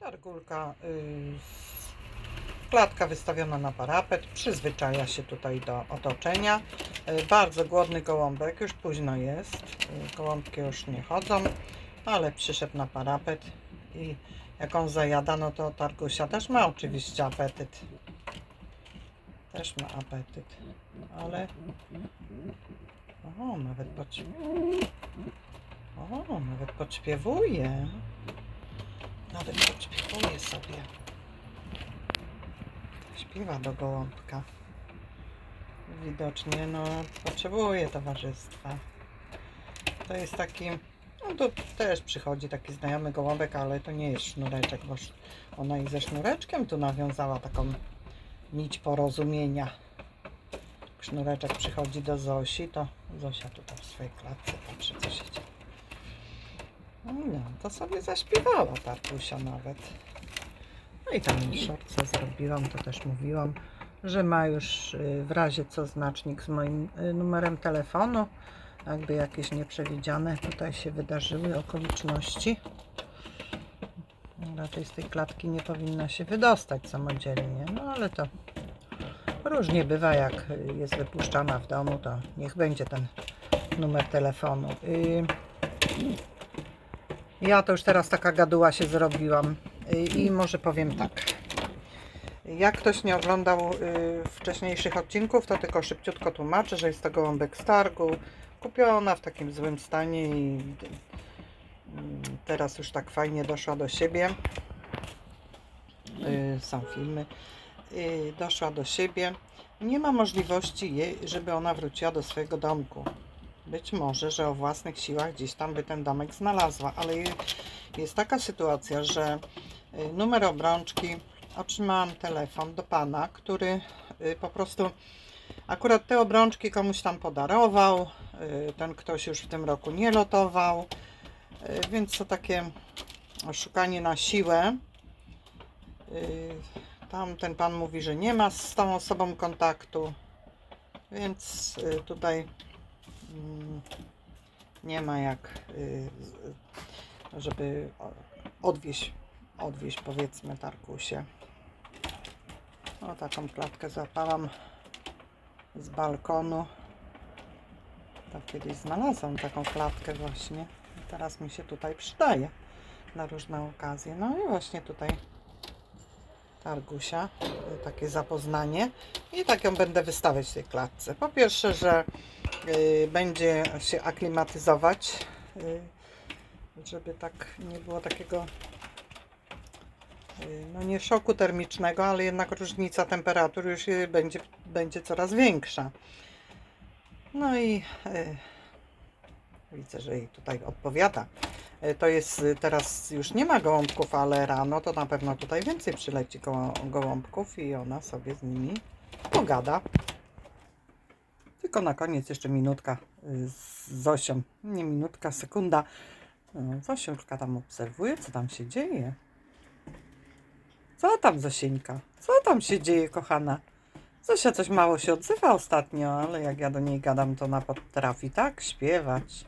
Targulka, y, klatka wystawiona na parapet, przyzwyczaja się tutaj do otoczenia. Y, bardzo głodny gołąbek, już późno jest, y, gołąbki już nie chodzą, ale przyszedł na parapet i jak on zajada, no to Targusia też ma oczywiście apetyt. Też ma apetyt, ale... O, nawet podśpiew... O, nawet podśpiewuje. Nawet podśpiewuje sobie. Śpiewa do gołąbka. Widocznie, no, potrzebuje towarzystwa. To jest taki, no to też przychodzi taki znajomy gołąbek, ale to nie jest sznureczek, bo ona i ze sznureczkiem tu nawiązała taką nić porozumienia. Sznureczek przychodzi do Zosi, to Zosia tutaj w swojej klatce patrzy, co się dzieje. No, to sobie zaśpiewała Tartusia nawet. No i tam szorce zrobiłam, to też mówiłam, że ma już y, w razie co znacznik z moim y, numerem telefonu. Jakby jakieś nieprzewidziane tutaj się wydarzyły okoliczności. Raczej z tej klatki nie powinna się wydostać samodzielnie, no ale to różnie bywa, jak jest wypuszczana w domu, to niech będzie ten numer telefonu. Y, ja to już teraz taka gaduła się zrobiłam Y, i może powiem tak. Jak ktoś nie oglądał y, wcześniejszych odcinków, to tylko szybciutko tłumaczę, że jest to gołąbek z targu, kupiona w takim złym stanie i mm, teraz już tak fajnie doszła do siebie. Y, są filmy. Y, doszła do siebie. Nie ma możliwości jej, żeby ona wróciła do swojego domku. Być może, że o własnych siłach gdzieś tam by ten domek znalazła, ale je- jest taka sytuacja, że y, numer obrączki otrzymałam telefon do pana, który y, po prostu akurat te obrączki komuś tam podarował. y, Ten ktoś już w tym roku nie lotował, więc to takie szukanie na siłę. Tam ten pan mówi, że nie ma z tą osobą kontaktu, więc tutaj nie ma jak, y, żeby odwieźć, odwieźć powiedzmy Tarkusie. O taką klatkę złapałam z balkonu. Tak kiedyś znalazłam taką klatkę właśnie. Teraz mi się tutaj przydaje na różne okazje. No i właśnie tutaj Targusia, y, takie zapoznanie i tak ją będę wystawiać w tej klatce. Po pierwsze, że będzie się aklimatyzować, y, żeby tak nie było takiego y, no nie szoku termicznego, ale jednak różnica temperatur już y, będzie, będzie coraz większa. No i y, widzę, że jej tutaj odpowiada. Y, To jest y, teraz już nie ma gołąbków, ale rano to na pewno tutaj więcej przyleci gołąbków i ona sobie z nimi pogada. Tylko na koniec jeszcze minutka y, z Zosią. Nie minutka, sekunda. No, Zosiulka tam obserwuje, co tam się dzieje. Co tam, Zosieńka? Co tam się dzieje, kochana? Zosia coś mało się odzywa ostatnio, ale jak ja do niej gadam, to ona potrafi tak śpiewać.